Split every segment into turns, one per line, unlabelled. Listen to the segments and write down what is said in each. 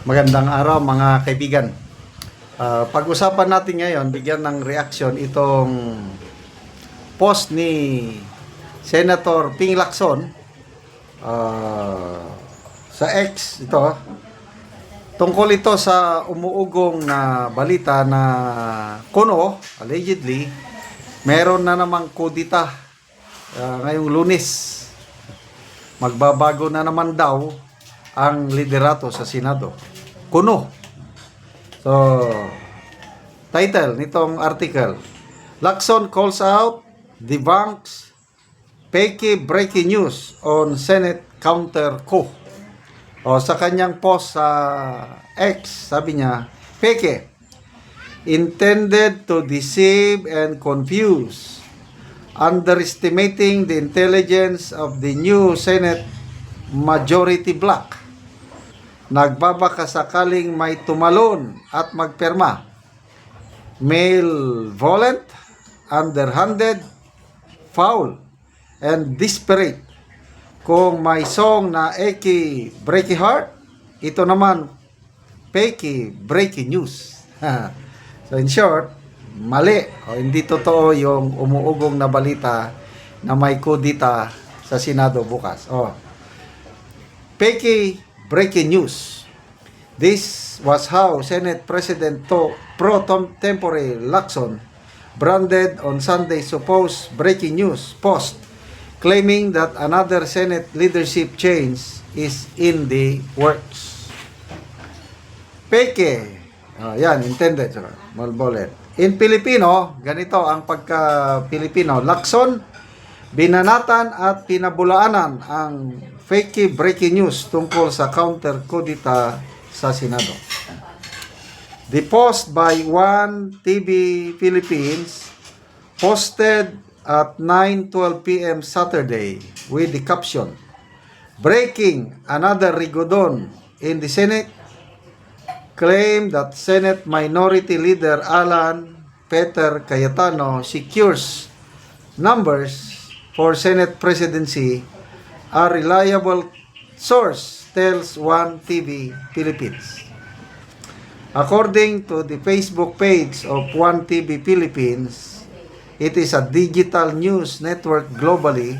Magandang araw mga kaibigan. Ah, pag-usapan natin ngayon, bigyan ng reaksyon itong post ni Senator Ping Lacson ah, sa X ito tungkol ito sa umuugong na balita na kuno allegedly meron na namang kudita ah, ngayong lunes magbabago na naman daw ang liderato sa Senado. Kuno. So, title nitong article, Lacson calls out, debunks, fake breaking news on Senate counter coup. O sa kanyang post sa X, sabi niya, fake intended to deceive and confuse underestimating the intelligence of the new Senate majority bloc. Nagbabaka sakaling may tumalon at magperma. Malevolent, underhanded, foul, and desperate. Kung may song na Eki Breaky Heart, ito naman Peki Breaking News. so in short, mali o hindi totoo yung umuugong na balita na may kudita sa Senado bukas. Oh. Peki breaking news. This was how Senate President to pro tem- tempore Lacson branded on Sunday supposed breaking news post claiming that another Senate leadership change is in the works. Peke. Oh, yan, intended. Malbolet. In Filipino, ganito ang pagka-Filipino. Lakson, binanatan at pinabulaanan ang fake breaking news tungkol sa counter kudita sa Senado. The post by One TV Philippines posted at 9:12 p.m. Saturday with the caption Breaking another rigodon in the Senate claimed that Senate Minority Leader Alan Peter Cayetano secures numbers for Senate presidency. A reliable source tells One TV Philippines. According to the Facebook page of One TV Philippines, it is a digital news network globally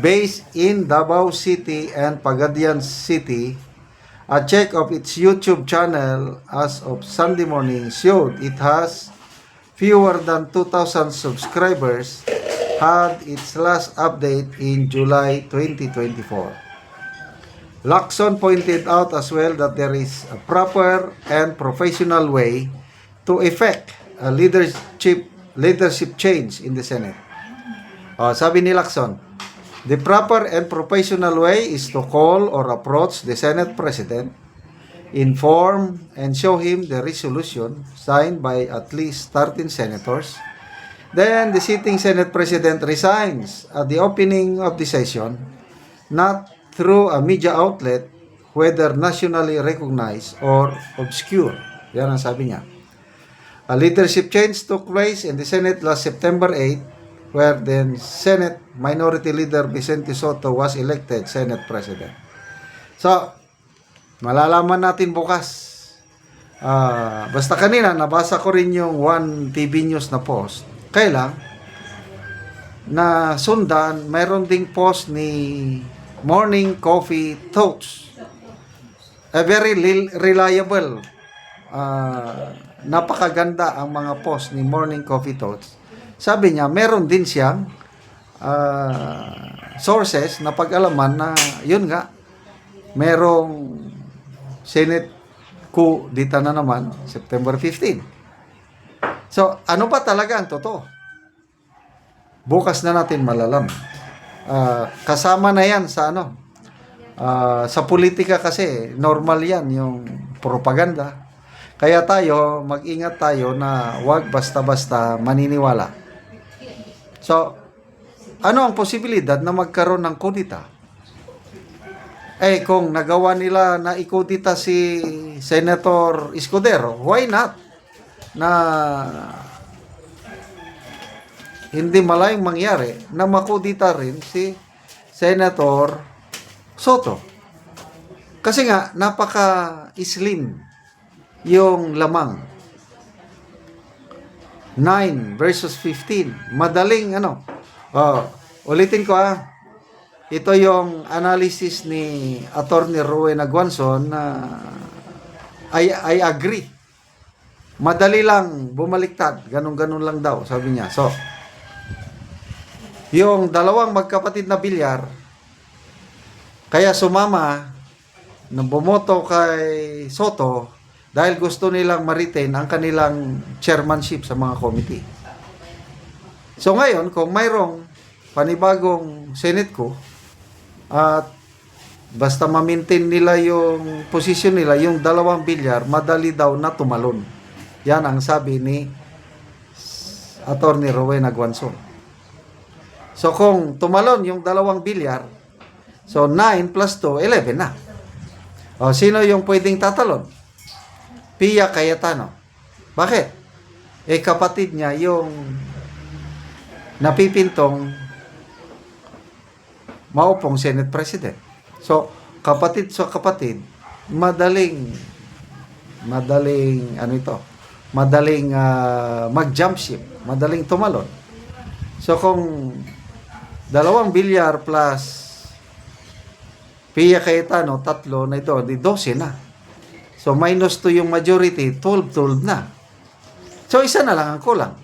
based in Davao City and Pagadian City. A check of its YouTube channel as of Sunday morning showed it has fewer than 2,000 subscribers had its last update in July 2024. Lacson pointed out as well that there is a proper and professional way to effect a leadership leadership change in the Senate. Oh, sabi ni Lacson, the proper and professional way is to call or approach the Senate President, inform and show him the resolution signed by at least 13 senators. Then the sitting Senate President resigns at the opening of the session, not through a media outlet, whether nationally recognized or obscure. Yan ang sabi niya. A leadership change took place in the Senate last September 8, where then Senate Minority Leader Vicente Soto was elected Senate President. So, malalaman natin bukas. Ah, basta kanina, nabasa ko rin yung One TV News na post. Kailang, na sundan, mayroon ding post ni Morning Coffee Thoughts. A very li- reliable. ah, napakaganda ang mga post ni Morning Coffee Thoughts. Sabi niya, meron din siyang ah, sources na pag-alaman na yun nga, merong Senate coup dito na naman, September 15. So, ano ba talaga ang totoo? Bukas na natin malalam. Ah, kasama na yan sa ano, ah, sa politika kasi, normal yan, yung propaganda. Kaya tayo, mag-ingat tayo na wag basta-basta maniniwala. So, ano ang posibilidad na magkaroon ng kudita? Eh, kung nagawa nila na ikudita si Senator Escudero, why not? Na hindi malayong mangyari na makudita rin si Senator Soto. Kasi nga, napaka-slim yung lamang. 9 versus 15. Madaling ano. Oh, ulitin ko ah. Ito yung analysis ni Attorney Rowena Guanzon na I, I agree. Madali lang bumaliktad. Ganun-ganun lang daw, sabi niya. So, yung dalawang magkapatid na bilyar, kaya sumama na bumoto kay Soto dahil gusto nilang ma-retain ang kanilang chairmanship sa mga committee. So ngayon, kung mayroong panibagong Senate ko at basta ma-maintain nila yung posisyon nila, yung dalawang bilyar, madali daw na tumalon. Yan ang sabi ni Attorney Rowena Guanzon. So kung tumalon yung dalawang bilyar, so 9 plus 2, 11 na. O sino yung pwedeng tatalon? Pia Cayetano. Bakit? Eh kapatid niya yung napipintong maupong Senate President. So, kapatid sa kapatid, madaling madaling ano ito, madaling ah, mag-jump ship, madaling tumalon. So kung dalawang bilyar plus Pia Cayetano, tatlo na ito, di 12 na. So minus 2 yung majority, 12-12 na. So isa na lang ang kulang.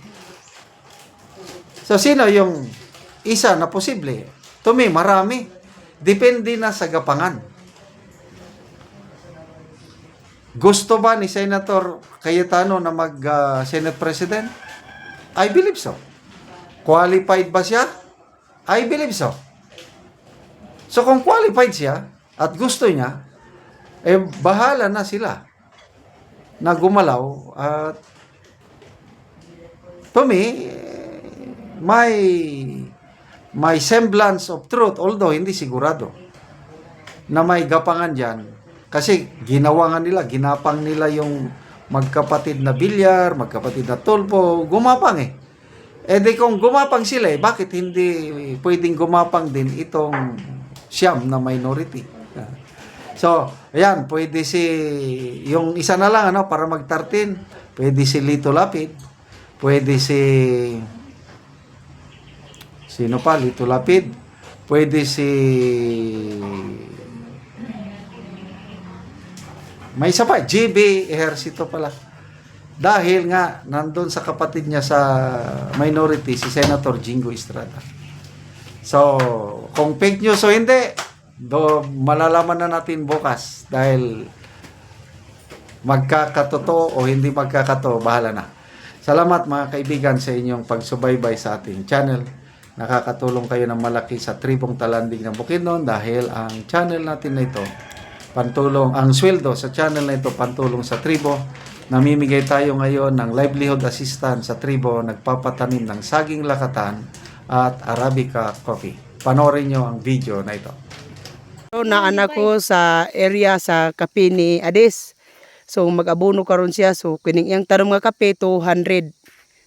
So sino yung isa na posible? To me, marami. Depende na sa gapangan. Gusto ba ni Senator Cayetano na mag-Senate President? I believe so. Qualified ba siya? I believe so. So kung qualified siya at gusto niya, eh bahala na sila na gumalaw at to me, may may semblance of truth although hindi sigurado na may gapangan dyan kasi ginawa nga nila, ginapang nila yung magkapatid na bilyar, magkapatid na tulpo, gumapang eh. Eh di kung gumapang sila eh, bakit hindi pwedeng gumapang din itong siyam na minority? So, ayan, pwede si, yung isa na lang, ano, para mag-13, pwede si Lito Lapid, pwede si, sino pa, Lito Lapid, pwede si, may isa pa, GB Ejercito pala. Dahil nga, nandun sa kapatid niya sa minority, si Senator Jingo Estrada. So, kung fake news o hindi, do, malalaman na natin bukas dahil magkakatotoo o hindi magkakatotoo, bahala na. Salamat mga kaibigan sa inyong pagsubaybay sa ating channel. Nakakatulong kayo ng malaki sa tribong talandig ng Bukidnon dahil ang channel natin na ito, pantulong, ang sweldo sa channel na ito, pantulong sa tribo. Namimigay tayo ngayon ng livelihood assistance sa tribo, nagpapatanim ng saging lakatan at Arabica coffee. Panorin nyo ang video na ito.
So, na anak ko sa area sa kape ni Ades. So mag-abono karon siya. So kining iyang tanong nga kape 200.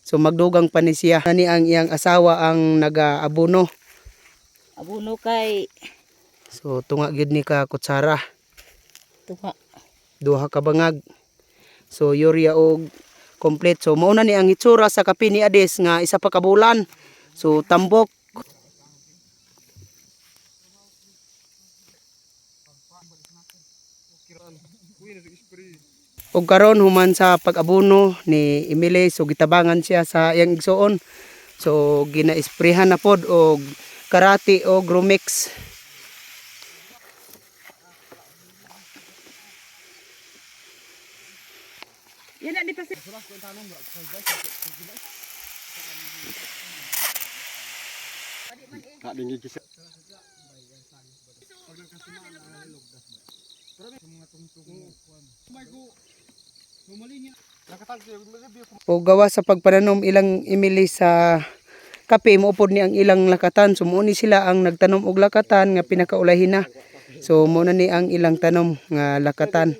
So magdugang pa ni siya. Ani ang iyang asawa ang nag-abono.
Abuno kay
So tunga gid ni ka kutsara.
Tuha.
Duha ka bangag. So urea og complete. So mauna ni ang itsura sa kape ni Ades nga isa pa ka bulan. So tambok Og karon human sa pag-abono ni Emile so gitabangan siya sa iyang igsuon. So gina-sprayhan na pod og karate o gromix.
Yan na di pa
o gawa sa pagpananom ilang imili sa kape moupod ni ang ilang lakatan. So mo ni sila ang nagtanom og lakatan nga pinakaulahin na. So mo na ni ang ilang tanom nga lakatan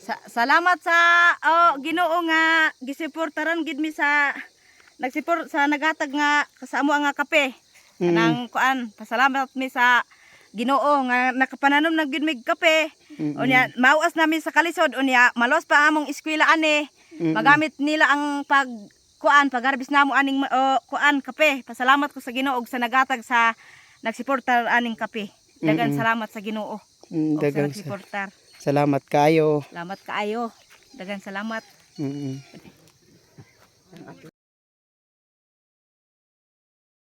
Sa, salamat sa oh, Ginoo nga gisuportaran gid mi sa nagsipor sa nagatag nga kasamo nga kape.
Mm.
Nang kuan, pasalamat mi sa Ginoo nga nakapananom na gid mig kape.
Mm-mm.
Unya mauas namin sa kalisod unya malos pa among eskwela ani.
Mm-mm.
Magamit nila ang pag kuan pagarbis namo aning uh, kuan kape. Pasalamat ko sa Ginoo sa nagatag sa nagsuportar aning kape. Dagan
Mm-mm.
salamat sa Ginoo.
Mm,
ug sa
dagang sa-
nagsuportar.
Salamat kayo.
Salamat kaayo. Dagan salamat.
Mm-mm.